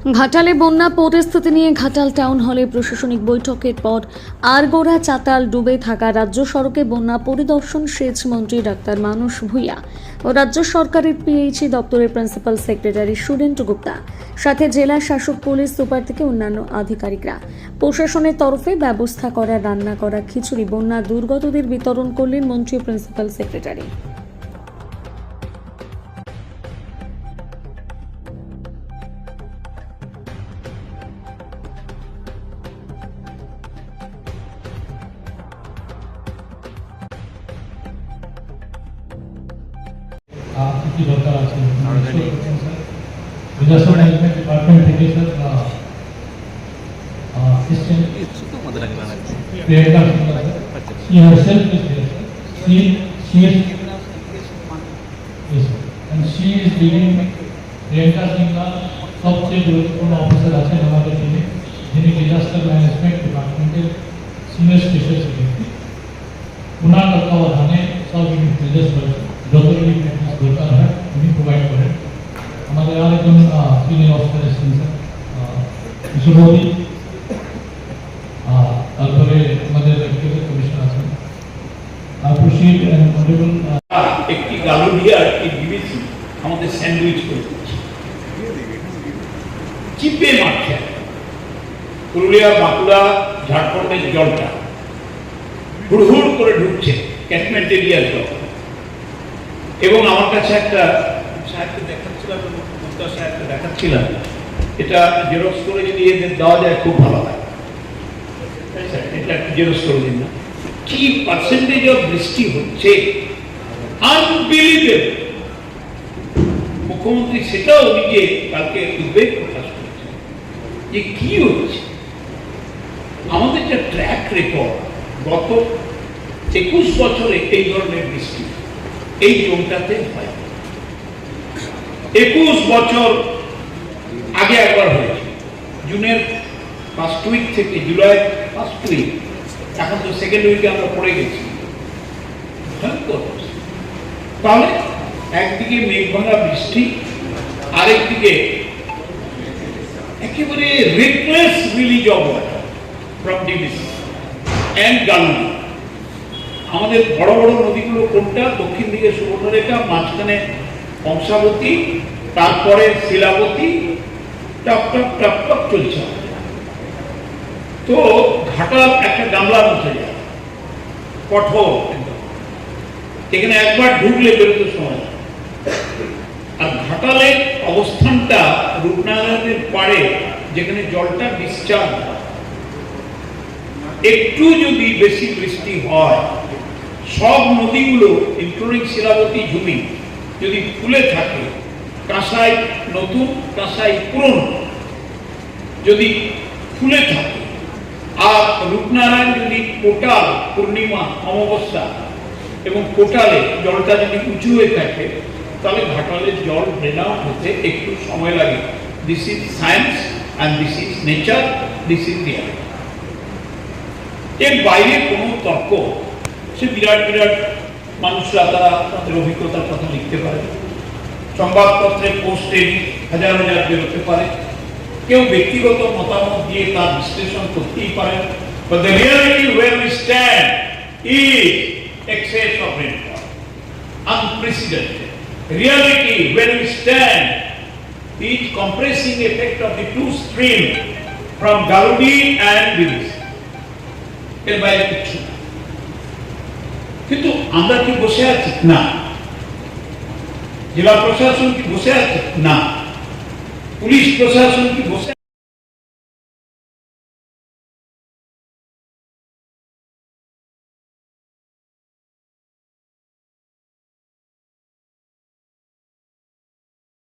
ঘাটালে বন্যা পরিস্থিতি নিয়ে ঘাটাল টাউন হলে প্রশাসনিক বৈঠকের পর আরগোড়া চাতাল ডুবে থাকা রাজ্য সড়কে বন্যা পরিদর্শন সেচ মন্ত্রী ডাক্তার মানস ভূঁইয়া ও রাজ্য সরকারের পিএইচই দপ্তরের প্রিন্সিপাল সেক্রেটারি সুরেন্দ্র গুপ্তা, সাথে জেলা শাসক পুলিশ সুপার থেকে অন্যান্য আধিকারিকরা। প্রশাসনের তরফে ব্যবস্থা করা, রান্না করা, খিচুড়ি, বন্যা দুর্গতদের বিতরণ করলেন মন্ত্রী প্রিন্সিপাল সেক্রেটারি। ఇది దొరకాలి ఆల్రెడీ రిజర్వ్ మేనేజ్మెంట్ డిపార్ట్మెంట్ కి సార్ ఆ అసిస్టెంట్ ఇచ్చుకు మొదలగలన ప్రేరణ ఈ self is there she she yes and she is living Priyanka Singh का सबसे गुरुत्वपूर्ण ऑफिसर आते हैं हमारे टीम में जिन्हें डिजास्टर मैनेजमेंट डिपार्टमेंट के सीनियर स्पेशल सेक्रेटरी पुनः करता हुआ थाने सब यूनिट डिजास्टर डबल यूनिट দরকার হয় উনি প্রোভাইড করেন আমাদের সিনিয়র অফিসার এসেছেন তারপরে আমাদের আছেন একটি গালুডিয়া, একটি আমাদের স্যান্ডউইচ করে চিপে পুরুলিয়া, বাঁকুড়া, ঝাড়খণ্ডের জলটা হুড়হুড় করে ঢুকছে ক্যাটমেন্ট এরিয়ার জল এবং আমার কাছে একটা সাহেবকে দেখাচ্ছিলাম এটা জেরক্স করে যদি এদের দেওয়া যায়, খুব ভালো হয়। এটা একটু জেরক্স করে দিন না। কি পার্সেন্টেজ অফ বৃষ্টি হচ্ছে? আনবিলিভেবল মুখ্যমন্ত্রী সেটাও নিজে কালকে উদ্বেগ প্রকাশ করেছেন যে কি হচ্ছে? আমাদের যে ট্র্যাক রেকর্ড গত একুশ বছরে এই ধরনের বৃষ্টি এই জোনটাতে হয়। একুশ বছর আগে একবার হয়েছে। জুনের ফার্স্ট উইক থেকে জুলাই ফার্স্ট উইক এখন তো সেকেন্ড উইকে আমরা পড়ে গেছি। তাহলে একদিকে মেঘভাঙা বৃষ্টি, আরেকদিকে একেবারে reckless release of water from DVC and Galudi আমাদের বড় বড় নদীগুলো কোনটা? দক্ষিণ দিকে সুবর্ণরেখা, মাঝখানে কংসাবতী তারপরে Shilabati, top top top top চলছে তো ঘাটাল একটা গামলার মতো যায়। কঠোর এখানে একবার ঢুকলে বেরোতে সময় আর ঘাটালের অবস্থানটা রূপনারায়ণের পাড়ে, যেখানে জলটা হয়। একটু যদি বেশি বৃষ্টি হয় সব নদীগুলো ইনক্লুডিং শিলাবতী ঝুমি যদি ফুলে থাকে, কাঁসাই নতুন, কাঁসাই পুরনো। যদি ফুলে থাকে, আর রূপনারায়ণ যদি কোটাল পূর্ণিমা, অমাবস্যা এবং কোটালে জলটা যদি উঁচু হয়ে থাকে, তাহলে ঘাটালের জল ড্রেন আউট হতে একটু সময় লাগে। This is science and this is nature this is reality এর বাইরে কোনো তর্ক সে বিরাট বিরাট মানুষরা তারা তাদের অভিজ্ঞতার কথা লিখতে পারে সংবাদপত্রে পোস্টে হাজার হাজার বেরোতে পারে কেউ ব্যক্তিগত মতামত দিয়ে তার বিশ্লেষণ করতেই পারে but the reality where we stand is excess of rainfall unprecedented reality where we stand is compressing effect of the two stream from Garudi and Bilis এর বাইরে কিচ্ছু না কিন্তু আমরা কি বসে আছি? না। জেলা প্রশাসন কি বসে আছে? না। পুলিশ প্রশাসন কি বসে